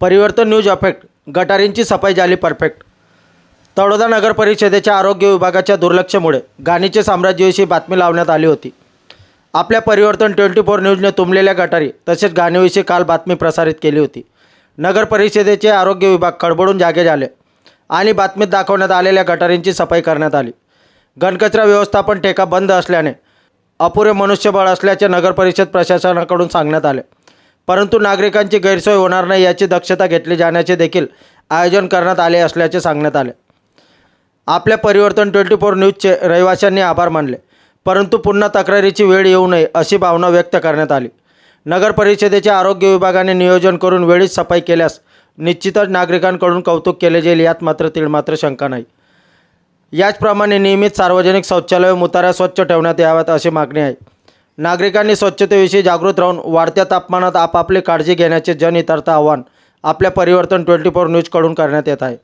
परिवर्तन news affect. गटारींची सफाई झाली परफेक्ट. तळोदा नगर परिषदेच्या आरोग्य विभागाच्या दुर्लक्षामुळे घाणीचे साम्राज्याविषयी बातमी लावण्यात आली होती. आपल्या परिवर्तन ट्वेंटी फोर न्यूजने तुंबलेल्या गटारी तसेच गाणीविषयी काल बातमी प्रसारित केली होती. नगर परिषदेचे आरोग्य विभाग खडबडून जागे झाले आणि बातमीत दाखवण्यात आलेल्या गटारींची सफाई करण्यात आली. घनकचरा व्यवस्थापन ठेका बंद असल्याने अपुरे मनुष्यबळ असल्याचे नगर परिषद प्रशासनाकडून सांगण्यात आले. परंतु नागरिकांची गैरसोय होणार नाही याची दक्षता घेतली जाण्याचे देखील आयोजन करण्यात आले असल्याचे सांगण्यात आले. आपल्या परिवर्तन ट्वेंटी फोर न्यूजचे रहिवाशांनी आभार मानले. परंतु पुन्हा तक्रारीची वेळ येऊ नये अशी भावना व्यक्त करण्यात आली. नगर परिषदेच्या आरोग्य विभागाने नियोजन करून वेळीच सफाई केल्यास निश्चितच नागरिकांकडून कौतुक केले जाईल यात मात्र तिळमात्र शंका नाही. याचप्रमाणे नियमित सार्वजनिक शौचालय मुतारा स्वच्छ ठेवण्यात याव्यात अशी मागणी आहे. नागरिकांनी स्वच्छतेविषयी जागृत राहून वाढत्या तापमानात आपापली काळजी घेण्याचे जनहितार्थ आव्हान आपल्या परिवर्तन ट्वेंटी फोर न्यूजकडून करण्यात येत आहे.